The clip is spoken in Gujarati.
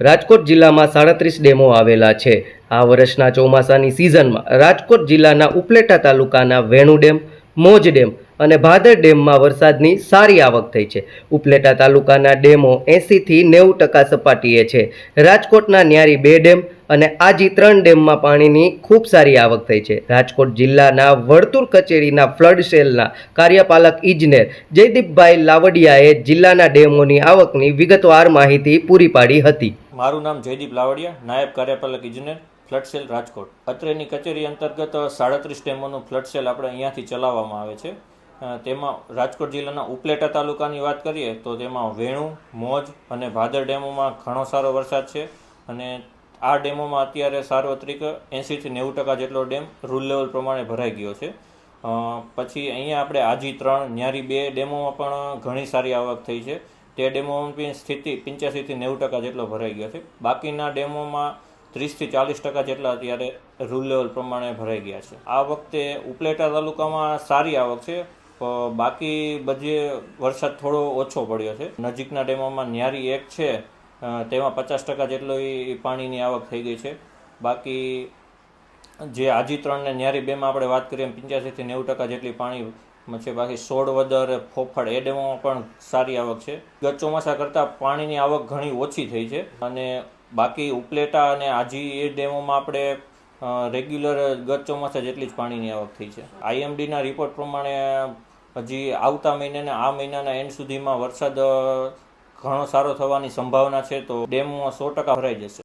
રાજકોટ જિલ્લામાં સાડત્રીસ ડેમો આવેલા છે. આ વર્ષના ચોમાસાની સિઝનમાં રાજકોટ જિલ્લાના ઉપલેટા તાલુકાના વેણુ ડેમ, મોજ ડેમ અને ભાદર ડેમમાં વરસાદની સારી આવક થઈ છે. ઉપલેટા તાલુકાના ડેમો એંસીથી નેવું ટકા સપાટીએ છે. રાજકોટના ન્યારી બે ડેમ અને આજી ત્રણ ડેમમાં પાણીની ખૂબ સારી આવક થઈ છે. રાજકોટ જિલ્લાના વર્તુળ કચેરીના ફ્લડ સેલના કાર્યપાલક ઇજનેર જયદીપભાઈ લાવડિયાએ જિલ્લાના ડેમોની આવકની વિગતવાર માહિતી પૂરી પાડી હતી. મારું નામ જયદીપ લાવડિયા, નાયબ કાર્યપાલક ઇજનેર, ફ્લડ સેલ રાજકોટ. અત્રેની કચેરી અંતર્ગત સાડત્રીસ ડેમોનું ફ્લડ સેલ આપણે અહીંયાથી ચલાવવામાં આવે છે. તેમાં રાજકોટ જિલ્લાના ઉપલેટા તાલુકાની વાત કરીએ તો તેમાં વેણુ, મોજ અને ભાદર ડેમોમાં ઘણો સારો વરસાદ છે અને આ ડેમોમાં અત્યારે સાર્વત્રિક એંસીથી નેવું ટકા જેટલો ડેમ રૂલ લેવલ પ્રમાણે ભરાઈ ગયો છે. પછી અહીંયા આપણે આજી ત્રણ, ન્યારી બે ડેમોમાં પણ ઘણી સારી આવક થઈ છે. તે ડેમોમાં બી સ્થિતિ પંચ્યાસીથી નેવું ટકા જેટલો ભરાઈ ગયો છે. બાકીના ડેમોમાં ત્રીસથી ચાલીસ ટકા જેટલા અત્યારે રૂલ લેવલ પ્રમાણે ભરાઈ ગયા છે. આ વખતે ઉપલેટા તાલુકામાં સારી આવક છે. બાકી બધે વરસાદ થોડો ઓછો પડ્યો છે. નજીકના ડેમોમાં ન્યારી એક છે. તેમાં પચાસ ટકા જેટલો પાણીની આવક થઈ ગઈ છે. બાકી જે આજી ત્રણ ને ન્યારી બેમાં આપણે વાત કરીએ પંચ્યાસીથી નેવું ટકા જેટલી પાણી છે, બાકી સોળ વદર ફોફળ એ ડેમોમાં પણ સારી આવક છે. ગત ચોમાસા કરતાં પાણીની આવક ઘણી ઓછી થઈ છે અને બાકી ઉપલેટા અને આજી એ ડેમોમાં આપણે રેગ્યુલર ગત ચોમાસા જેટલી જ પાણીની આવક થઈ છે. આઈએમડીના રિપોર્ટ પ્રમાણે હજી આવતા મહિને આ મહિનાના એન્ડ સુધીમાં વરસાદ ઘણો સારો થવાની સંભાવના છે, તો ડેમમાં સો ટકા ભરાઈ જશે.